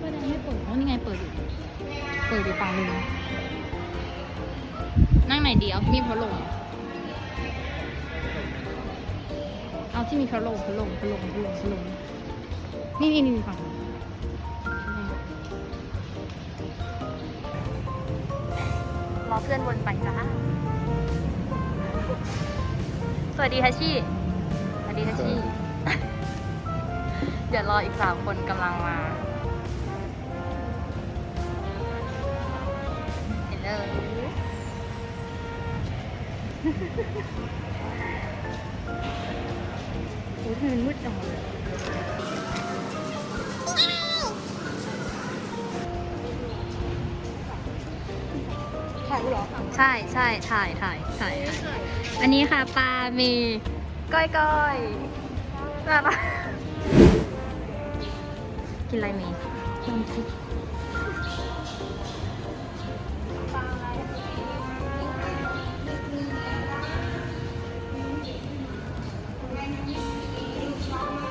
กจบไปแล้ไม่เปิดอ๋อนี่ไงเปิดอยู่เปิดอยู่ฝั่งนึงนั่งไหนดีเอาที่มีพัดลมเอาที่มีพัดลมพัดลมพัดลมพัดลมพัดลมนี่นี่นี่ฝั่งรอเพื่อนวนไปจ้าสวัสดีฮัชชี่ สวัสดีฮัชชี่ เดี๋ยวรออีกสามคนกำลังมา เห็นเลยโอ้ยทำไมมันมืดจังเลยถ่ายกูเหรอใช่ใช่ถ่ายถ่ายถ่ายถ่ายอันนี้ค่ะปลามีก้อยก้อยน่ารักกินอะไรมีน้ำพริก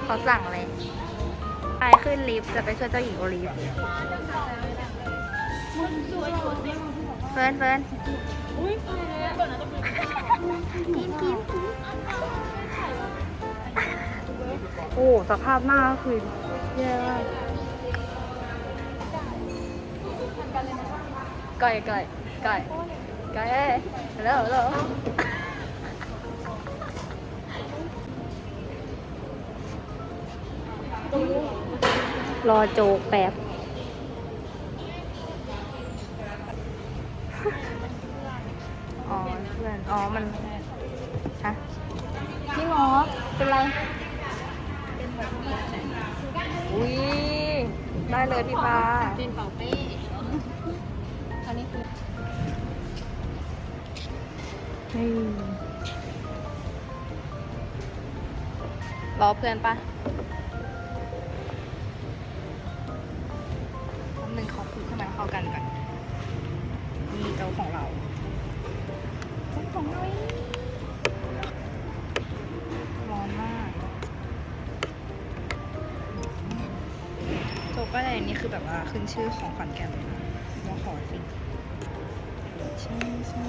เขาสั่งเลยไปขึ้นลิฟต์จะไปช่วยเจ้าหญิงโอลิฟเฟิร์นเฟิร์นกินกินกินโอ้สภาพหน้าก็คือแย่มากไก่ไก่ไก่ไก่ฮัลโหลฮัลโหล รอโจกแป๊บอ๋อเพื่อนอ๋อ มันฮะพี่หมอเป็นไร อุ้ย ได้เลยพี่ปาเป็นเป่าเป้อันนี้คืออืมรอเพื่อนปะ ชื่อของขอนแก่นเลยนะว่าขอสิใช่ใช่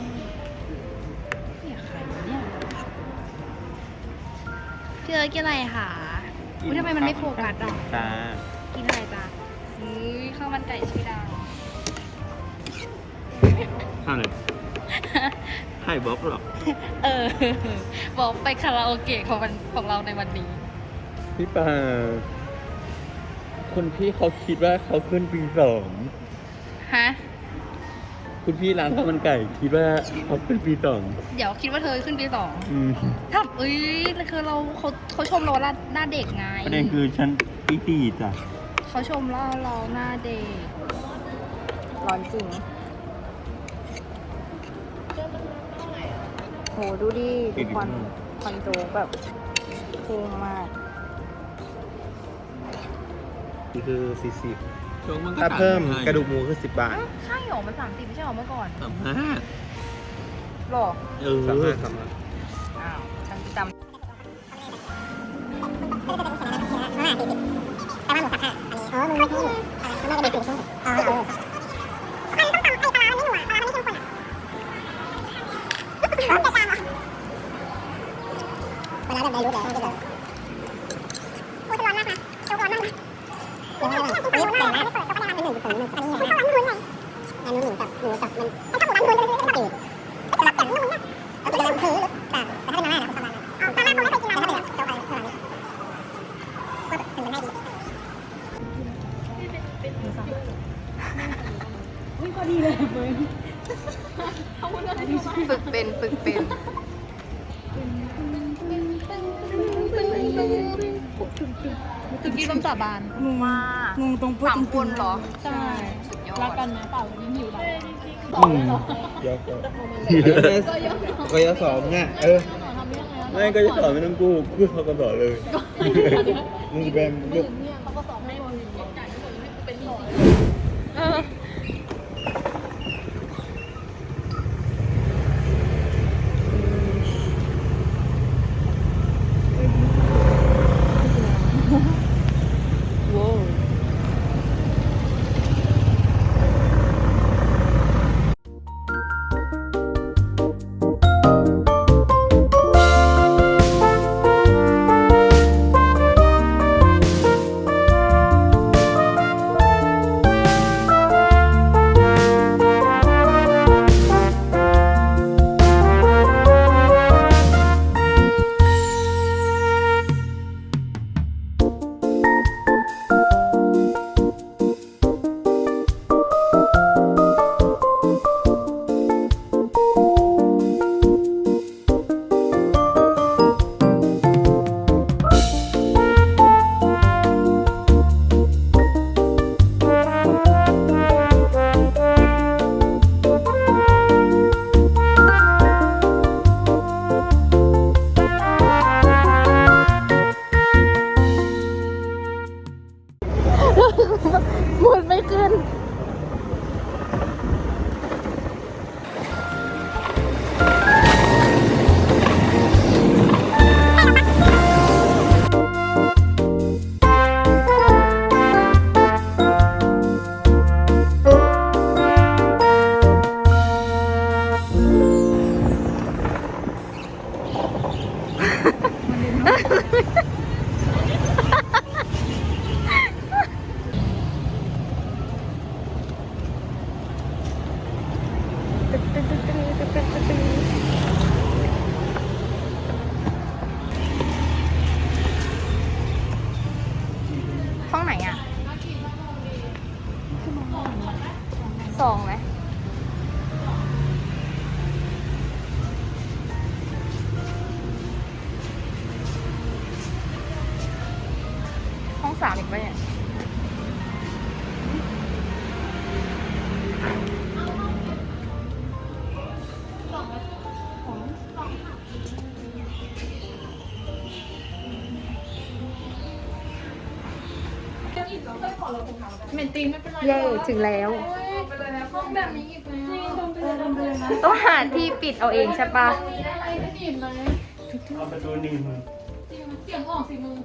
เนี่ยใครวะเนี่ยพี่เอิร์ธกินอะไรคะอุ้ยทำไมมันไม่โฟกัสอะ จ้ากินอะไรจ้ะอุ้ยข้าวมันไก่ชื่อดังข้าวเลยให้บ๊อบหรอเออ บอกไปคาราโอเกะของมันของเราในวันนี้ พี่ปา คุณพี่เขาคิดว่าเขาขึ้นปีสองฮะ คุณพี่ร้านข้าวมันไก่ คิดว่าเขาขึ้นปีสองเดี๋ยวคิดว่าเธอขึ้นปีสองอืมถ้าเอ้ยคือเราเขาเขาชมเราว่าหน้าเด็กไงประเด็นคือฉันปีสี่จ้ะเขาชมเราเราหน้าเด็ก ร้อนจริงโหดูดิดูควันควันโจกแบบพุ่งมากนี่ คือสี่สิบช่วงมันก็ถ้าเพิ่มต่างนกระดูกหมูคือสิบบาทอ้าวใช่เหรอ มันสามสิบไม่ใช่เหรอเมื่อก่อนสามห้าหรอ เออสามห้าสามห้าอ้าว ฉันจำ เฮ้ก็ดีเลยเหมือนฝึกเป็นฝึกเป็นตึกกี้ต้มสาบานงงมากงงตรงพูดสามตรงคนเหรอ ใช่รักกันนะเปล่ายิ่งหิวเราอืมยกยกก็ยกสองอะเออ ไม่ก็จะสอนไม่ต้องกูกูเขาก็สอนเลย มึงจะเป็นเงีย Good. เมนตีไม่เป็นไรเย่ถึงแล้ว ห้องแบบนี้อีกแล้วต้องหาที่ปิดเอาเองใช่ปะอ้ไม่ดีดเลยเอาประตูหนีบมึงเสียงออกสิมึง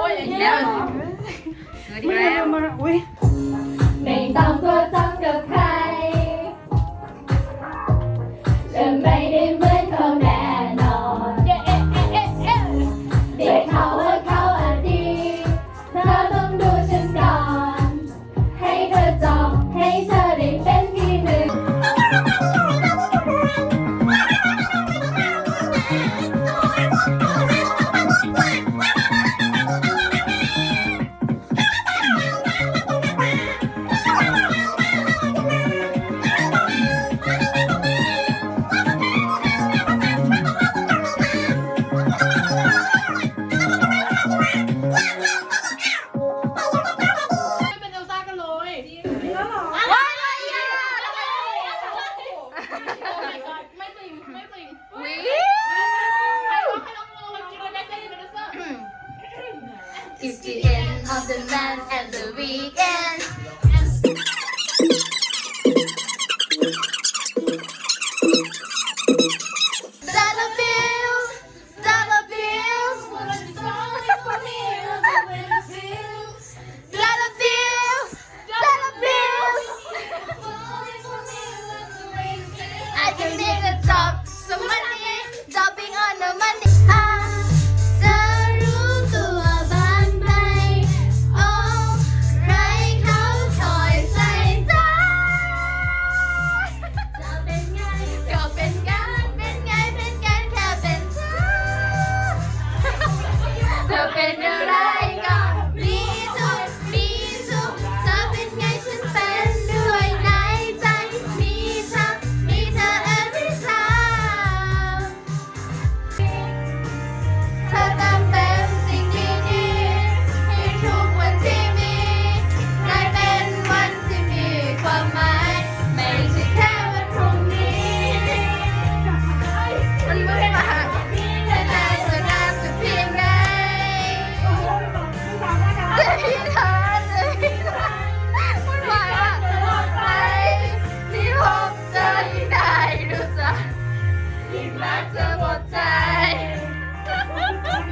我也一样。喂喂，喂。Wah, wah. 你瞒着我在。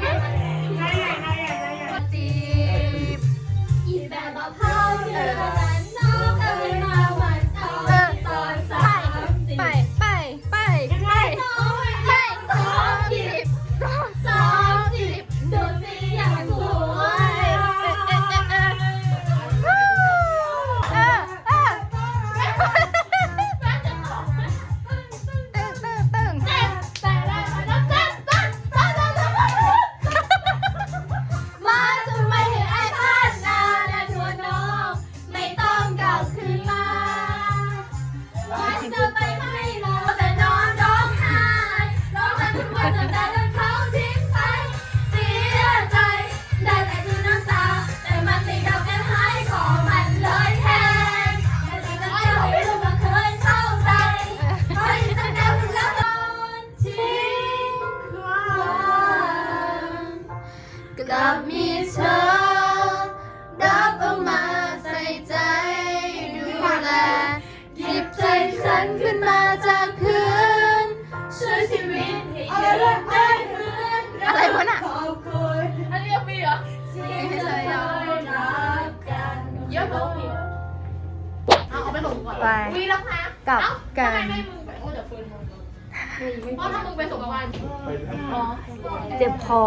ไปส่งก่อนไป วีแล้วนะกลับเอ้ากัทำไมนไม่มึงไปโอ้เดี๋ยวฟืนมึงเพราะถ้ามึงไปส่งกับวันไปทำอ๋อเจ็บคอ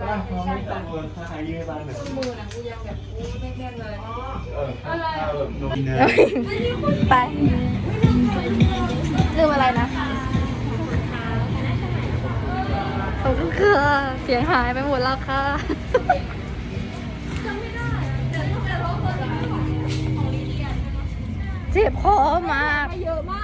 บ้านเขาไม่ต้องคนถ้าใครยืมบ้านหนึ่งมือนะกูยังแบบกูแน่นๆเลยเออถ้าแบบโดนนะไปลืมอะไรนะขอบคุณค่ะเสียงหายไปหมดแล้วค่ะ เจ็บคอมาก เยอะมาก